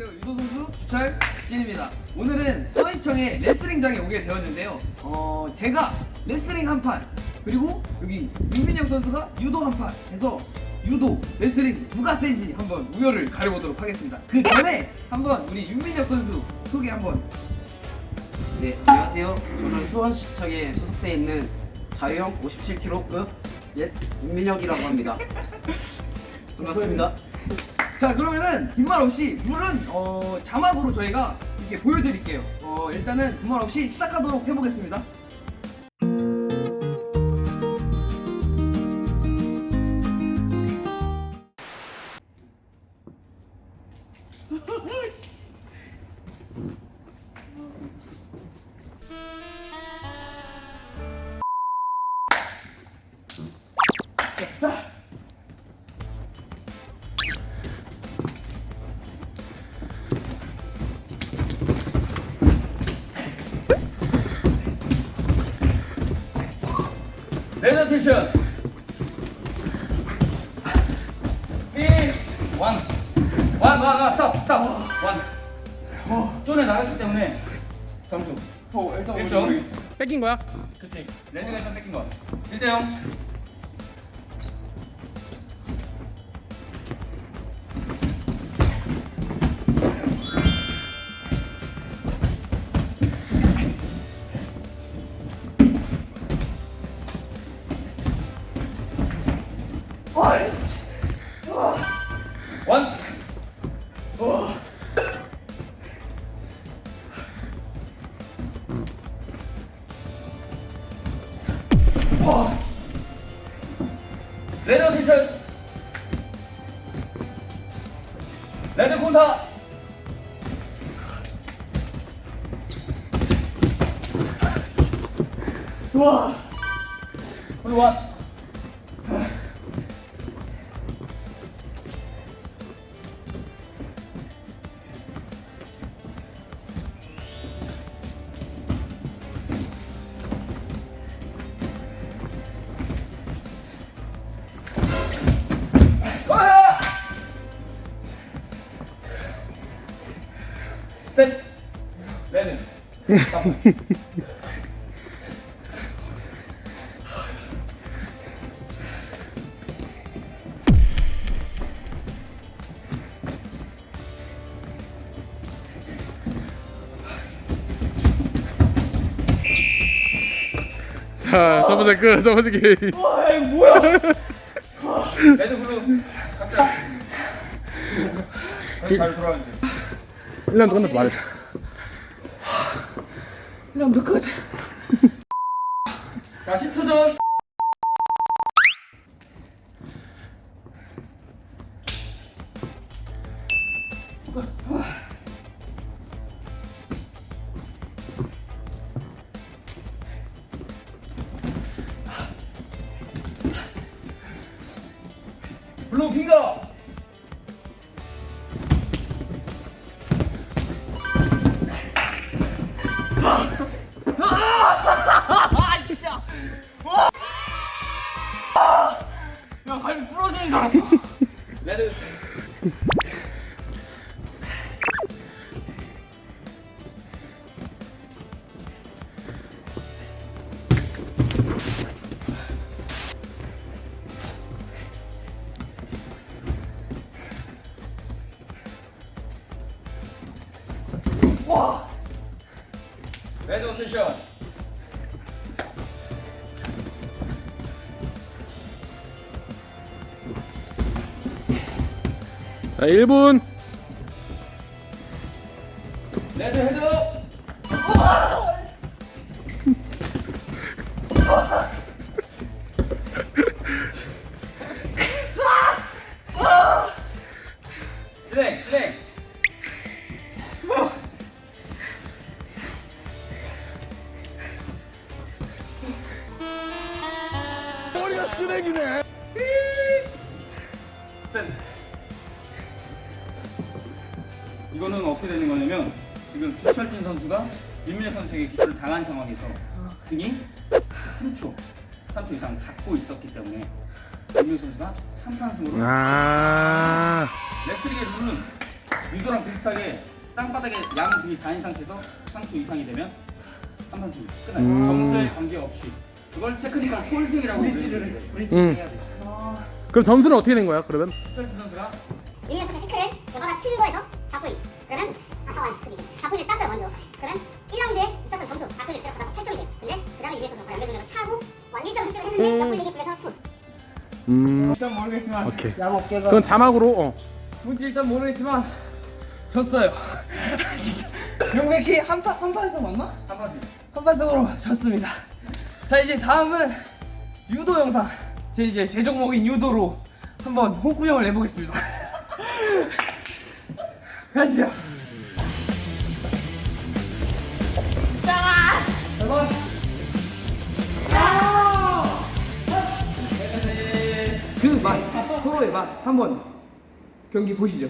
유도 선수 주철 진입니다. 오늘은 수원시청의 레슬링장에 오게 되었는데요. 어, 제가 레슬링 한 판, 그리고 여기 윤민혁 선수가 유도 한 판 해서 유도, 레슬링 누가 센지 한번 우열을 가려보도록 하겠습니다. 그 전에 한번 우리 윤민혁 선수 소개 한번. 네, 안녕하세요. 저는 수원시청에 소속돼 있는 자유형 57kg급 옛 윤민혁이라고 합니다. 반갑습니다. 자 그러면은 긴말 없이 룰은 어, 자막으로 저희가 이렇게 보여드릴게요. 어, 일단은 긴말 없이 시작하도록 해보겠습니다. 레드 텐션 삐원원원원 스톱 스톱 원 어, 쪼내 나갔기 때문에. 점수 어, 일단 1점 뺏긴 거야? 그치. 레드가 일단 뺏긴 거. 1대0 레드 티션. 레드 콘타. 와. 원. 셋. 자, 첫 번째 끝, 첫 번째 게임. 레드 블루. 각자. 잘 돌아가지. 1라운드 끝났다 말했다. 라운드 끝. 자, 10초 전. 블루 핑거. 야, 발이 부러지는 줄 알았어. 레드. 레드 오텐션. 자, 1분. 레드 헤드. 진행, 진행. 머리가 쓰레기네. 센. 이거는 어떻게 되는 거냐면 지금 김철진 선수가 윤민혁 선수에게 기술을 당한 상황에서 등이 3초, 3초 이상 닫고 있었기 때문에 윤민혁 선수가 3판 승으로 아, 레슬링의 룰은 유도랑 비슷하게 땅바닥에 양 등이 닿은 상태에서 3초 이상이 되면 한판 승리 끝나요. 음. 점수에 관계없이 그걸 테크니컬 폴승이라고 브릿지를 음. 해야 되지. 그럼 점수는 어떻게 된 거야? 그러면? 수철진 선수가 유민혁 선수 태클을 여기다 친 거에서 4포인 그러면 아 잠깐 그리고 4포인을 땄어요 먼저 그러면 1라운드에 있었던 점수 4포인을 들어가서 8점이 돼요 근데 그 다음에 유민혁 선수가 연결 능력을 타고 완 1점 획득을 했는데 음. 옆불리기 불에서 투 음. 일단 모르겠지만 오케이. 양 어깨가 그건 자막으로 어. 뭔지 일단 모르겠지만 졌어요. 진짜 명백히 한판 한판승 맞나? 한판 한판승으로 졌습니다. 자 이제 다음은 유도 영상. 제 이제 제 종목인 유도로 한번 홍구형을 내보겠습니다. 가시죠. 자, 여러분. 그 맛, 서로의 맛 한번 경기 보시죠.